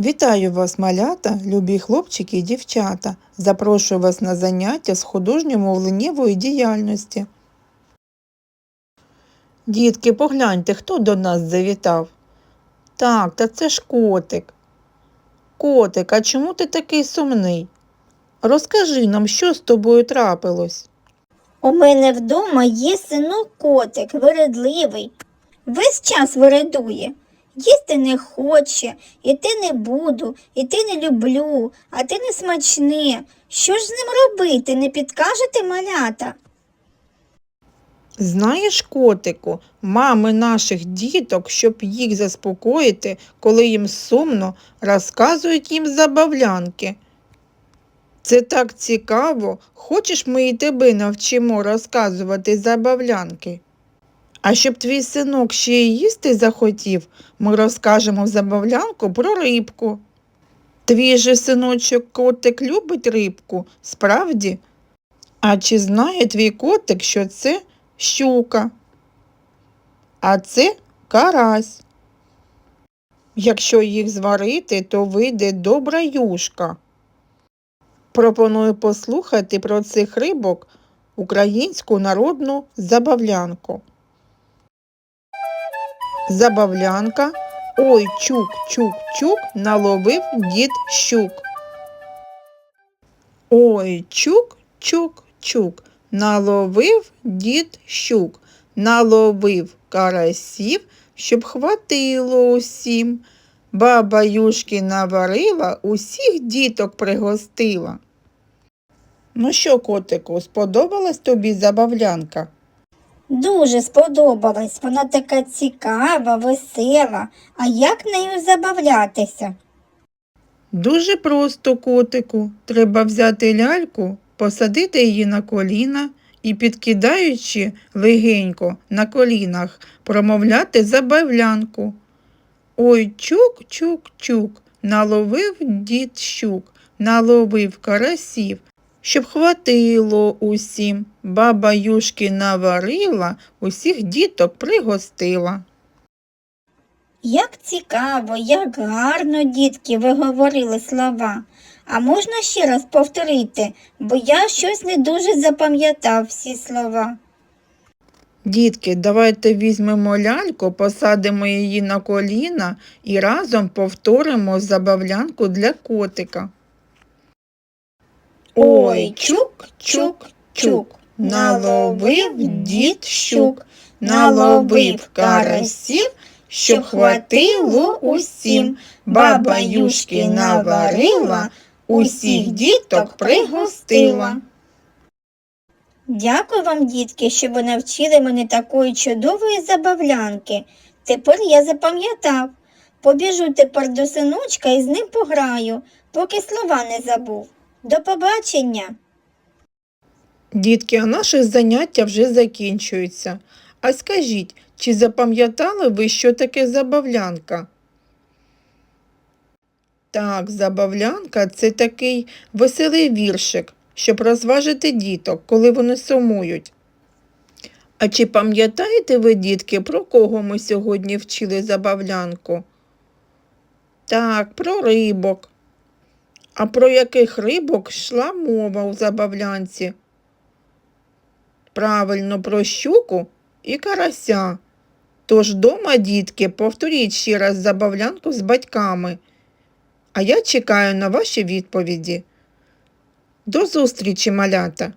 Вітаю вас, малята, любі хлопчики і дівчата. Запрошую вас на заняття з художньо-мовленнєвої діяльності. Дітки, погляньте, хто до нас завітав. Так, та це ж котик. Котик, а чому ти такий сумний? Розкажи нам, що з тобою трапилось. У мене вдома є синок котик, виредливий. Весь час виредує. Їсти не хоче, іти не буду, іти не люблю, а ти не смачне. Що ж з ним робити, не підкажете малята? Знаєш, котику, мами наших діток, щоб їх заспокоїти, коли їм сумно, розказують їм забавлянки. Це так цікаво. Хочеш, ми і тебе навчимо розказувати забавлянки. А щоб твій синок ще й їсти захотів, ми розкажемо забавлянку про рибку. Твій же синочок котик любить рибку, справді? А чи знає твій котик, що це щука? А це карась. Якщо їх зварити, то вийде добра юшка. Пропоную послухати про цих рибок українську народну забавлянку. Забавлянка. Ой, чук, чук, чук, наловив дід щук. Ой, чук, чук, чук, наловив дід щук, наловив карасів, щоб хватило усім. Баба юшки наварила, усіх діток пригостила. Ну що, котику, сподобалась тобі забавлянка? Дуже сподобалась, вона така цікава, весела. А як нею забавлятися? Дуже просто, котику. Треба взяти ляльку, посадити її на коліна і, підкидаючи легенько на колінах, промовляти забавлянку. Ой, чук, чук, чук, наловив дід щук, наловив карасів, щоб хватило усім. Баба юшки наварила, усіх діток пригостила. Як цікаво, як гарно, дітки, ви говорили слова. А можна ще раз повторити, бо я щось не дуже запам'ятав всі слова. Дітки, давайте візьмемо ляльку, посадимо її на коліна і разом повторимо забавлянку для котика. Ой, чук, чук, чук, наловив дід щук, наловив карасів, щоб хватило усім. Баба юшки наварила, усіх діток пригостила. Дякую вам, дітки, що ви навчили мене такої чудової забавлянки. Тепер я запам'ятав. Побіжу тепер до синочка і з ним пограю, поки слова не забув. До побачення! Дітки, а наше заняття вже закінчується. А скажіть, чи запам'ятали ви, що таке забавлянка? Так, забавлянка це такий веселий віршик, щоб розважити діток, коли вони сумують. А чи пам'ятаєте ви, дітки, про кого ми сьогодні вчили забавлянку? Так, про рибок. А про яких рибок йшла мова у забавлянці? Правильно, про щуку і карася. Тож дома, дітки, повторіть ще раз забавлянку з батьками. А я чекаю на ваші відповіді. До зустрічі, малята!